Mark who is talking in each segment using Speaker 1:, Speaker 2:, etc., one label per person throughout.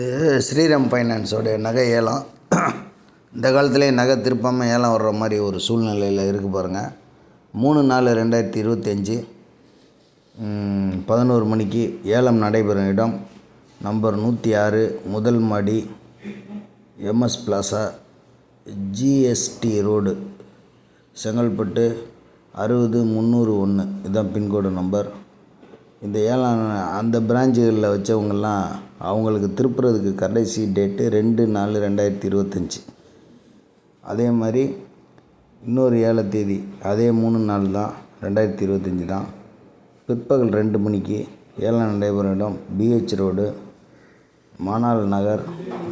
Speaker 1: இது ஸ்ரீராம் ஃபைனான்ஸோடைய நகை ஏலம். இந்த காலத்திலே நகை திருப்பாமல் ஏலம் வர்ற மாதிரி ஒரு சூழ்நிலையில் இருக்குது பாருங்கள் மூணு நாலு ரெண்டாயிரத்தி இருபத்தஞ்சி பதினோரு மணிக்கு ஏலம் நடைபெறும் இடம். நம்பர் நூற்றி ஆறு முதல் மாடி MS plaza GST road Chengalpattu அறுபது முந்நூறு ஒன்று இதுதான் பின்கோடு நம்பர். இந்த ஏழாம் அந்த பிரான்ச்சுகளில் வச்சவங்கெல்லாம் அவங்களுக்கு திருப்புறதுக்கு கடைசி டேட்டு ரெண்டு நாலு ரெண்டாயிரத்தி இருபத்தஞ்சி. அதே மாதிரி இன்னொரு ஏழை தேதி அதே மூணு நாள் தான் ரெண்டாயிரத்தி இருபத்தஞ்சி தான். பிற்பகல் ரெண்டு மணிக்கு ஏழாம் நடைபெறும் இடம் பிஹெச் ரோடு மானால் நகர்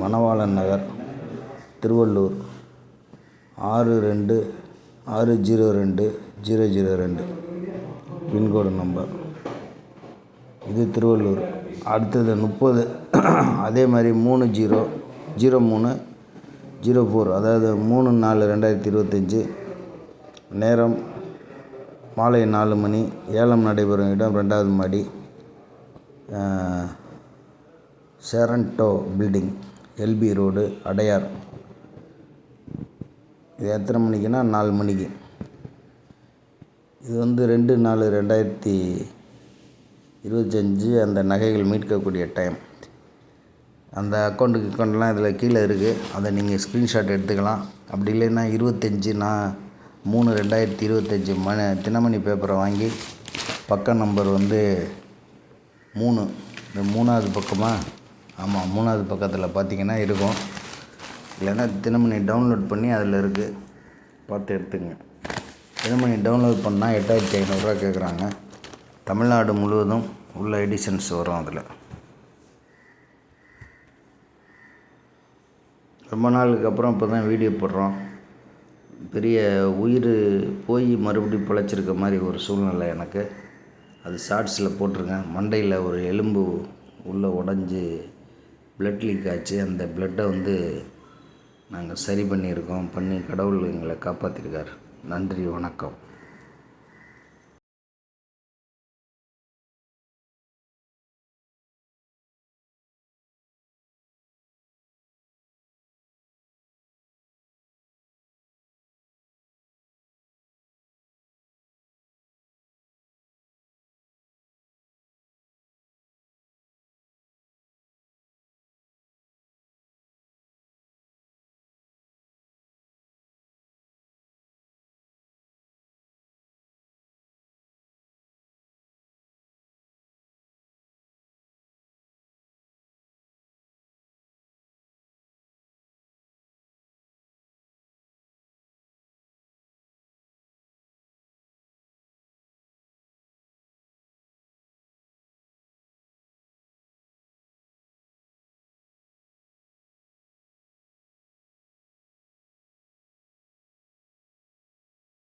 Speaker 1: மணவாளன் நகர் திருவள்ளூர். ஆறு ரெண்டு ஆறு ஜீரோ ரெண்டு ஜீரோ ஜீரோ ரெண்டு. Pin code number. இது திருவள்ளூர். அடுத்தது முப்பது. அதே மாதிரி மூணு ஜீரோ ஜீரோ மூணு ஜீரோ ஃபோர் அதாவது மூணு நாலு ரெண்டாயிரத்தி இருபத்தஞ்சி. நேரம் மாலை நாலு மணி ஏலம் நடைபெறும் இடம் ரெண்டாவது மாடி செரண்டோ பில்டிங் எல்பி ரோடு அடையார். இது எத்தனை மணிக்குன்னா நாலு மணிக்கு. இது வந்து ரெண்டு நாலு ரெண்டாயிரத்தி இருபத்தஞ்சி அந்த நகைகள் மீட்கக்கூடிய டைம் அந்த அக்கௌண்ட்டுக்கு அக்கௌண்ட்லாம் இதில் கீழே இருக்குது அதை நீங்கள் ஸ்க்ரீன்ஷாட் எடுத்துக்கலாம். அப்படி இல்லைன்னா இருபத்தஞ்சி நான் மூணு ரெண்டாயிரத்தி இருபத்தஞ்சி மணி தினமணி பேப்பரை வாங்கி பக்கம் நம்பர் வந்து மூணு. இந்த மூணாவது பக்கமாக ஆமாம் மூணாவது பக்கத்தில் பார்த்தீங்கன்னா இருக்கும். இல்லைன்னா தினமணி டவுன்லோட் பண்ணி அதில் இருக்குது பார்த்து எடுத்துங்க. தினமணி டவுன்லோட் பண்ணால் எட்டாயிரத்தி ஐநூறுரூவா கேட்குறாங்க தமிழ்நாடு முழுவதும் உள்ள எடிஷன்ஸ் வரும் அதில். ரொம்ப நாளுக்கு அப்புறம் இப்போ தான் வீடியோ போடுறோம். பெரிய உயிர் போய் மறுபடியும் பிழைச்சிருக்க மாதிரி ஒரு சூழ்நிலை எனக்கு. அது ஷார்ட்ஸில் போட்டிருக்கேன். மண்டையில் ஒரு எலும்பு உள்ளே உடஞ்சி பிளட் லீக் ஆச்சு. அந்த பிளட்டை வந்து நாங்கள் சரி பண்ணியிருக்கோம். பண்ணி கடவுள் எங்களை காப்பாற்றிருக்கார் நன்றி வணக்கம்.